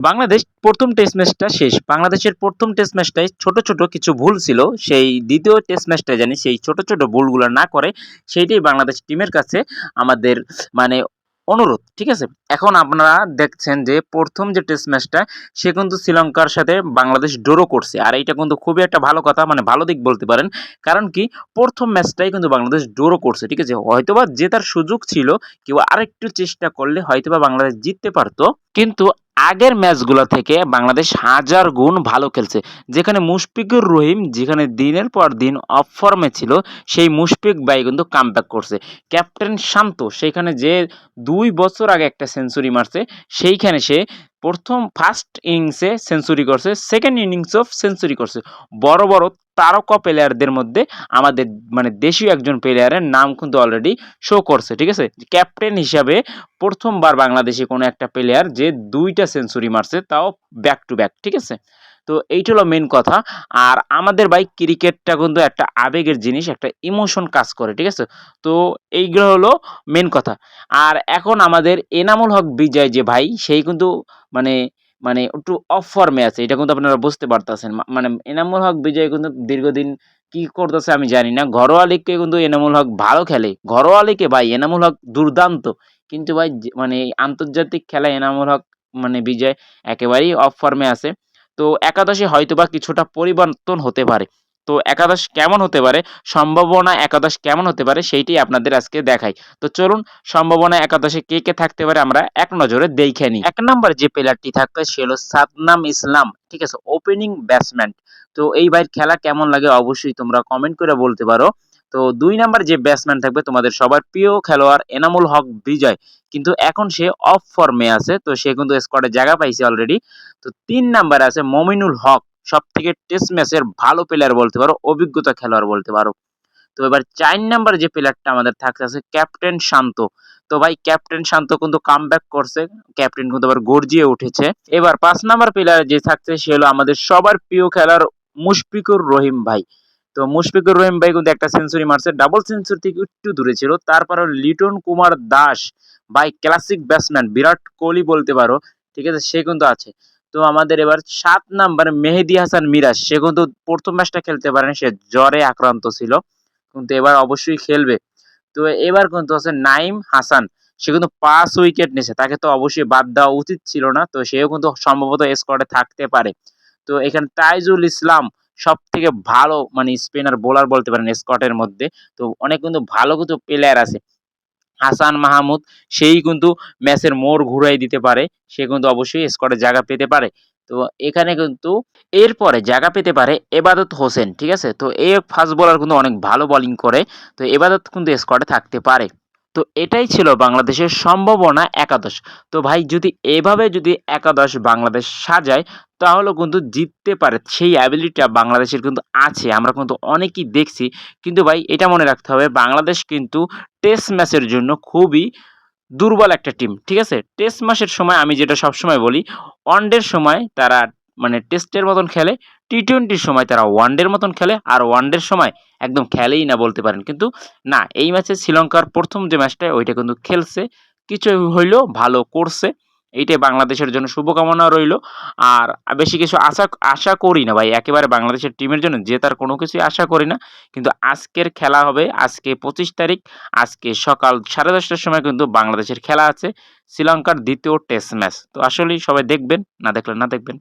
বাংলাদেশ প্রথম টেস্ট ম্যাচটা শেষ। বাংলাদেশের প্রথম টেস্ট ম্যাচটায় ছোট ছোট কিছু ভুল ছিল। সেই দ্বিতীয় টেস্ট ম্যাচটা জানি সেই ছোট ছোট ভুলগুলো না করে সেইটাই বাংলাদেশ টিমের কাছে আমাদের মানে অনুরোধ, ঠিক আছে? এখন আপনারা দেখছেন যে প্রথম যে টেস্ট ম্যাচটা সে কিন্তু শ্রীলঙ্কার সাথে বাংলাদেশ ড্রো করছে। আর এইটা কিন্তু খুবই একটা ভালো কথা মানে ভালো দিক বলতে পারেন। কারণ কি? প্রথম ম্যাচটাই কিন্তু বাংলাদেশ ড্রো করছে, ঠিক আছে? হয়তোবা জেতার সুযোগ ছিল, কেউ আরেকটু চেষ্টা করলে হয়তোবা বাংলাদেশ জিততে পারতো। কিন্তু আগের ম্যাচগুলো থেকে বাংলাদেশ হাজার গুণ ভালো খেলছে। যেখানে মুশফিকুর রহিম, যেখানে দিনের পর দিন অফ ফর্মে ছিল, সেই মুশফিক ভাই কিন্তু কামব্যাক করছে। ক্যাপ্টেন শান্ত, সেখানে যে দুই বছর আগে একটা সেঞ্চুরি মারছে, সেইখানে সে প্রথম ফার্স্ট ইনিংসে সেঞ্চুরি করছে সেকেন্ড ইনিংসেও সেঞ্চুরি করছে। বড় বড় তারকা প্লেয়ারদের মধ্যে আমাদের মানে দেশীয় একজন প্লেয়ারের নাম কিন্তু অলরেডি শো করছে, ঠিক আছে? ক্যাপ্টেন হিসাবে প্রথমবার বাংলাদেশে কোনো একটা প্লেয়ার যে দুইটা সেঞ্চুরি মারছে, তাও ব্যাক টু ব্যাক ঠিক আছে? তো এইটা হলো মেন কথা। আর আমাদের ভাই ক্রিকেটটা কিন্তু একটা আবেগের জিনিস, একটা ইমোশন কাজ করে, ঠিক আছে? তো এইগুলো হলো মেন কথা। আর এখন আমাদের এনামুল হক বিজয় যে ভাই, সেই কিন্তু মানে মানে একটু অফ ফর্মে আছে, এটা কিন্তু আপনারা বুঝতে পারতেছেন। মানে এনামুল হক, বিজয় কিন্তু দীর্ঘদিন কি করতেছে আমি জানি না। ঘরোয়া লিগকে কিন্তু এনামুল হক ভালো খেলে। ঘরোয়া লিগে ভাই, এনামুল হক দুর্দান্ত। কিন্তু ভাই মানে আন্তর্জাতিক খেলায় এনামুল হক মানে বিজয় একেবারেই অফ ফর্মে আছে। তো একাদশে হয়তোবা কিছুটা পরিবর্তন হতে পারে। তো একাদশ কেমন হতে পারে? সম্ভাবনা একাদশ কেমন হতে পারে? সেইটাই আপনাদের আজকে দেখাই। তো চলুন, সম্ভাবনা একাদশে কে কে থাকতে পারে আমরা এক নজরে দেখে নিই। এক নম্বর যে প্লেয়ারটি থাকবে, সে হলো সাদনাম ইসলাম। ঠিক আছে ওপেনিং ব্যাটসম্যান তো এই ভাইয়ের খেলা কেমন লাগে অবশ্যই তোমরা কমেন্ট করে বলতে পারো। তো দুই নাম্বার যে ব্যাটসম্যান থাকবে, তোমাদের সবার প্রিয় খেলোয়াড় এনামুল হক বিজয়। কিন্তু এখন সে অফ ফর্মে আছে, তো সে কিন্তু স্কোয়াডে জায়গা পাইছে অলরেডি তো তিন নাম্বারে আছে মমিনুল হক। সব থেকে টেস্ট ম্যাচের ভালো প্লেয়ার বলতে পারো, অভিজ্ঞতা খেলোয়াড় বলতে পারো। তো এবার চার নাম্বার যে প্লেয়ারটা আমাদের থাকতে আছে ক্যাপ্টেন শান্ত। তো ভাই ক্যাপ্টেন শান্ত কিন্তু কাম করছে। ক্যাপ্টেন কিন্তু আবার গর্জিয়ে উঠেছে। এবার পাঁচ নাম্বার প্লেয়ার যে থাকছে, সে হলো আমাদের সবার প্রিয় খেলার মুশফিকুর রহিম ভাই। তো মুশফিকুর রহিম ভাই কিন্তু একটা সেঞ্চুরি মারছে ডাবল সেঞ্চুরি থেকে একটু দূরে ছিল। তারপরে লিটন কুমার দাস, ভাই ক্লাসিক ব্যাটসম্যান বিরাট কোহলি বলতে পারো। ঠিক আছে, সে কিন্তু আছে। তো আমাদের এবার সাত নাম্বার মেহেদি হাসান মিরাজ, সে কিন্তু প্রথম ম্যাচটা খেলতে পারেনি, সে জ্বরে আক্রান্ত ছিল। কিন্তু এবার অবশ্যই খেলবে। তো এবার কিন্তু আছে নাইম হাসান, সে কিন্তু পাঁচ উইকেট নিয়েছে, তাকে তো অবশ্যই বাদ দেওয়া উচিত ছিল না, তো সেও কিন্তু সম্ভবত স্কোয়াডে থাকতে পারে। তো এখানে তাইজুল ইসলাম সব থেকে ভালো মানে স্পিনার বোলার বলতে পারেন স্কটের মধ্যে, তো অনেক কিন্তু ভালো কিছু প্লেয়ার আছে। হাসান মাহমুদ, সেই কিন্তু ম্যাচের মোড় ঘুরাই দিতে পারে। সে কিন্তু অবশ্যই স্কোয়াডে জায়গা পেতে পারে। তো এখানে কিন্তু এরপরে জায়গা পেতে পারে এবাদত হোসেন, ঠিক আছে? তো এই ফাস্ট বোলার কিন্তু অনেক ভালো বোলিং করে। তো এবাদত কিন্তু স্কোয়াডে থাকতে পারে। তো এটাই ছিল বাংলাদেশের সম্ভাবনা একাদশ। তো ভাই, যদি এভাবে যদি একাদশ বাংলাদেশ সাজায় তাহলে কিন্তু জিততে পারে। সেই অ্যাবিলিটিটা বাংলাদেশের কিন্তু আছে, আমরা কিন্তু অনেকেই দেখছি। কিন্তু ভাই, এটা মনে রাখতে হবে, বাংলাদেশ কিন্তু টেস্ট ম্যাচের জন্য খুবই দুর্বল একটা টিম ঠিক আছে? টেস্ট ম্যাচের সময় আমি যেটা সবসময় বলি ওয়ানডের সময় তারা মানে টেস্টের মতন খেলে টি টোয়েন্টির সময় তারা ওয়ানডের মতন খেলে আর ওয়ানডের সময় একদম খেলেই না বলতে পারেন। কিন্তু না, এই ম্যাচে শ্রীলঙ্কার প্রথম যে ম্যাচটা ওইটা কিন্তু খেলছে। কিছু হইলেও ভালো করছে। এইটাই বাংলাদেশের জন্য শুভকামনা রইল। আর বেশি কিছু আশা আশা করি না ভাই, একেবারে বাংলাদেশের টিমের জন্য জেতার কোনো কিছুই আশা করি না। কিন্তু আজকের খেলা হবে, আজকে পঁচিশ তারিখ, আজকে সকাল সাড়ে দশটার সময় কিন্তু বাংলাদেশের খেলা আছে, শ্রীলঙ্কার দ্বিতীয় টেস্ট ম্যাচ তো আসলেই সবাই দেখবেন, না দেখলে না দেখবেন।